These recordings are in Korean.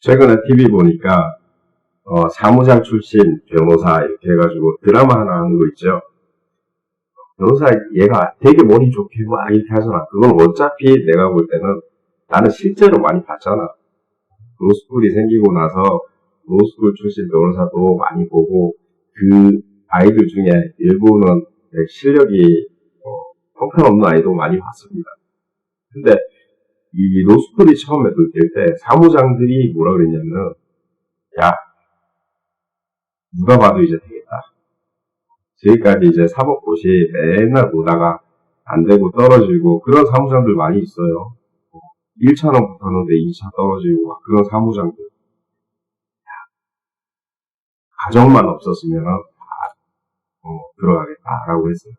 최근에 TV 보니까 어, 사무장 출신 변호사 이렇게 해가지고 드라마 하나 하는 거 있죠. 변호사 얘가 되게 머리 좋게 막 이렇게 하잖아. 그건 어차피 내가 볼 때는 나는 실제로 많이 봤잖아. 로스쿨이 생기고 나서 로스쿨 출신 변호사도 많이 보고 그 아이들 중에 일부는 실력이 어, 형편없는 아이도 많이 봤습니다. 근데 이 로스쿨이 처음에 들을 때 사무장들이 뭐라 그랬냐면 야 누가 봐도 이제 되겠다. 지금까지 이제 사법고시 맨날 보다가 안 되고 떨어지고 그런 사무장들 많이 있어요. 1차는 붙었는데 2차 떨어지고 막 그런 사무장들. 가정만 없었으면 다 어, 들어가겠다라고 했어요.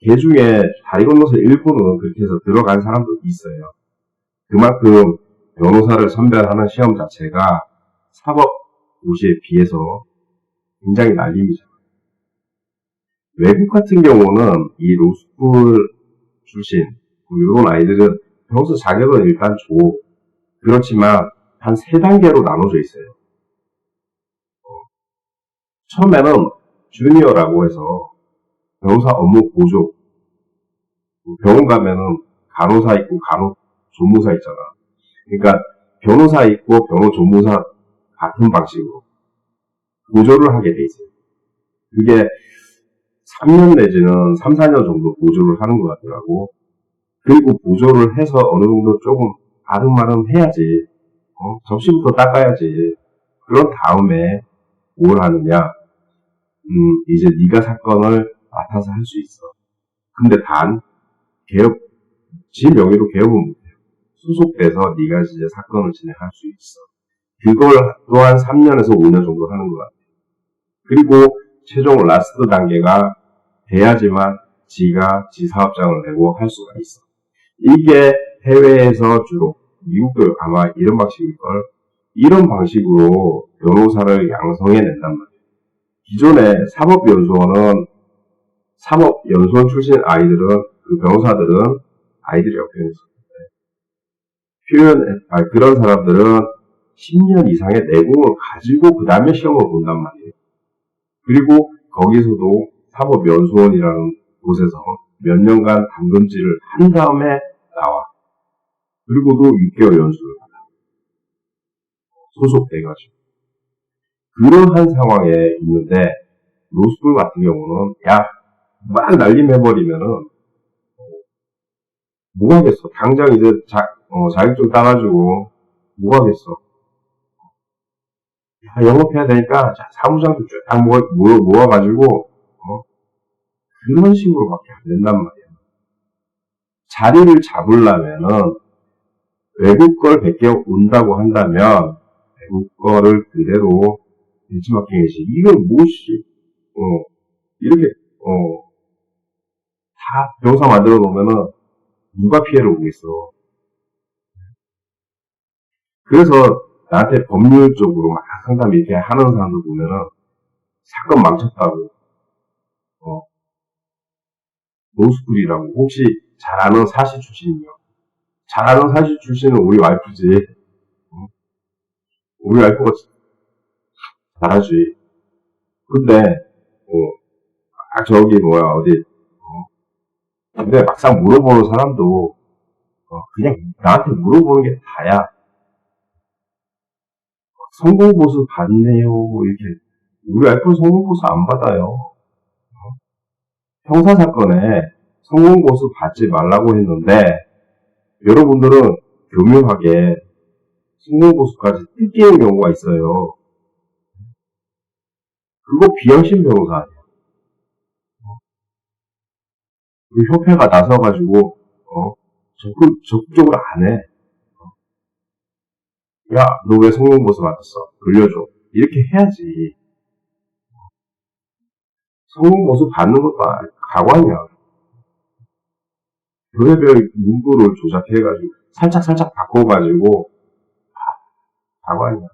걔 중에 다리 건너서 일부는 그렇게 해서 들어간 사람도 있어요. 그만큼 변호사를 선별하는 시험 자체가 사법 고시에 비해서 굉장히 날림이잖아요. 외국 같은 경우는 이 로스쿨 출신 이런 아이들은 변호사 자격은 일단 줘. 그렇지만 한 세 단계로 나눠져 있어요. 어, 처음에는 주니어라고 해서 변호사 업무 보조. 병원 가면은 간호사 있고 간호 조무사 있잖아. 그러니까 변호사 있고 변호 조무사 같은 방식으로 보조를 하게 돼 있어요. 그게 3년 내지는 3, 4년 정도 보조를 하는 것 같더라고. 그리고 보조를 해서 어느 정도 조금 아름아름 해야지. 어? 접시부터 닦아야지. 그런 다음에 뭘 하느냐? 음, 이제 네가 사건을 맡아서 할 수 있어. 근데 단 개업, 지 명의로 개업은 소속돼서 네가 이제 사건을 진행할 수 있어. 그걸 또한 3년에서 5년 정도 하는 것 같아요. 그리고 최종 라스트 단계가 돼야지만 지가 지 사업장을 내고 할 수가 있어. 이게 해외에서 주로 미국도 아마 이런 방식일걸. 이런 방식으로 변호사를 양성해낸단 말이에요. 기존의 사법연수원은 사법연수원 출신 아이들은 그 변호사들은 아이들이라고 표현했었는데 표현 아, 그런 사람들은 10년 이상의 내공을 가지고 그 다음에 시험을 본단 말이에요. 그리고 거기서도 사법연수원이라는 곳에서 몇 년간 담금질을 한 다음에 나와. 그리고도 6개월 연수를 받아. 소속돼가지고. 그러한 상황에 있는데, 로스쿨 같은 경우는, 야, 막 날림 해버리면은, 뭐 하겠어. 당장 이제 자, 어, 자격증 따가지고, 뭐 하겠어. 야, 영업해야 되니까, 자, 사무장도 쫙 모아, 모아, 모아가지고, 어, 그런 식으로밖에 안 된단 말이야. 자리를 잡으려면은, 외국 걸 베껴 온다고 한다면, 외국 거를 그대로 벤치마킹해서, 이걸 무엇이, 어, 이렇게, 어, 다 병사 만들어 놓으면은, 누가 피해를 보겠어. 그래서 나한테 법률적으로 막 상담 이렇게 하는 사람들 보면은 사건 망쳤다고 어 노스쿨이라고 혹시 잘 아는 사시 출신이요. 잘 아는 사시 출신은 우리 와이프지. 어? 우리 와이프가 잘하지. 근데 어, 아 저기 뭐야 어디 근데 막상 물어보는 사람도 어, 그냥 나한테 물어보는 게 다야. 성공 보수 받네요. 이렇게 우리 와이프는 성공 보수 안 받아요. 어? 형사 사건에 성공 보수 받지 말라고 했는데 여러분들은 교묘하게 성공 보수까지 뜯기는 경우가 있어요. 그거 비양심 변호사 아니야. 그 협회가 나서가지고, 어, 적극, 적극적으로 안 해. 어. 야, 너 왜 성공보수 받았어? 돌려줘. 이렇게 해야지. 성공보수 받는 것도 가관이야. 별의별 문구를 조작해가지고, 살짝살짝 바꿔가지고, 아, 가관이야.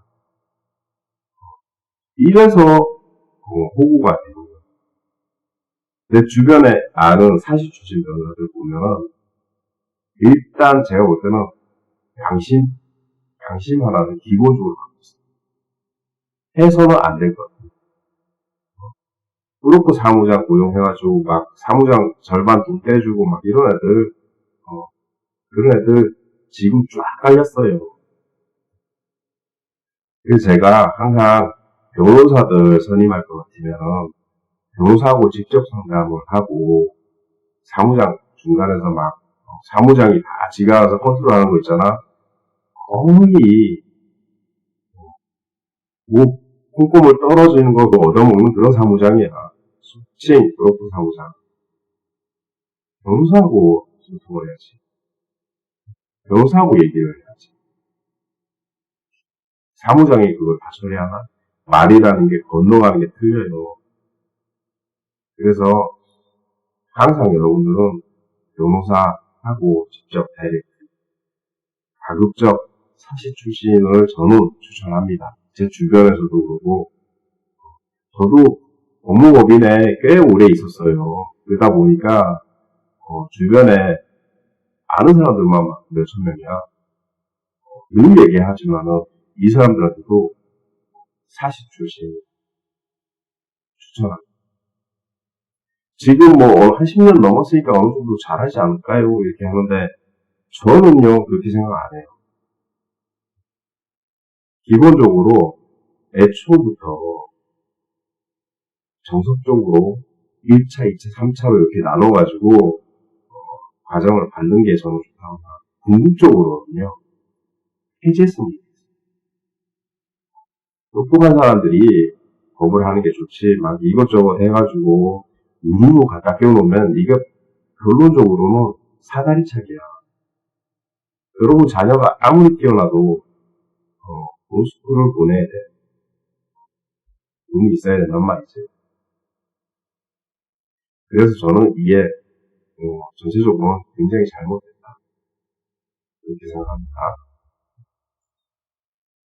이래서, 어, 호구가 되는 거야. 내 주변에 아는 사실 출신 변호사들 보면 일단 제가 볼 때는 양심, 양심 하나는 기본적으로 갖고 있어요. 해서는 안 될 것 같아요. 그렇고 사무장 고용해가지고 막 사무장 절반 돈 떼주고 막 이런 애들 어, 그런 애들 지금 쫙 깔렸어요. 그래서 제가 항상 변호사들 선임할 것 같으면 변호사하고 직접 상담을 하고 사무장 중간에서 막 어, 사무장이 다 지가 알아서 컨트롤하는 거 있잖아. 거의 뭐 꼼꼼을 떨어지는 거 얻어먹는 그런 사무장이야. 수칭 그렇고 사무장. 변호사하고 소통을 해야지. 변호사하고 얘기를 해야지. 사무장이 그걸 다 처리하나? 말이라는 게 건너가는 게 틀려요. 그래서 항상 여러분들은 변호사하고 직접 다이렉트 가급적 사시 출신을 저는 추천합니다. 제 주변에서도 그러고 저도 법무법인에 꽤 오래 있었어요. 그러다 보니까 어, 주변에 아는 사람들만 막 몇천 명이야. 어, 늘 얘기하지만은 이 사람들한테도 사시 출신 추천합니다. 지금 뭐 한 10년 넘었으니까 어느 정도 잘하지 않을까요? 이렇게 하는데 저는요 그렇게 생각 안 해요. 기본적으로 애초부터 정석적으로 1차, 2차, 3차로 이렇게 나눠가지고 어, 과정을 받는 게 저는 좋다고 생각합니다. 궁극적으로는요 해제했으면 좋겠어요. 똑똑한 사람들이 법을 하는 게 좋지 막 이것저것 해가지고 우르르 갖다 끼워놓으면 이게 결론적으로는 사다리 차기야. 여러분 자녀가 아무리 뛰어나도 어, 고스쿨을 보내야 돼. 돈이 있어야 된단 말이지. 그래서 저는 이게 어, 전체적으로 굉장히 잘못됐다. 이렇게 생각합니다.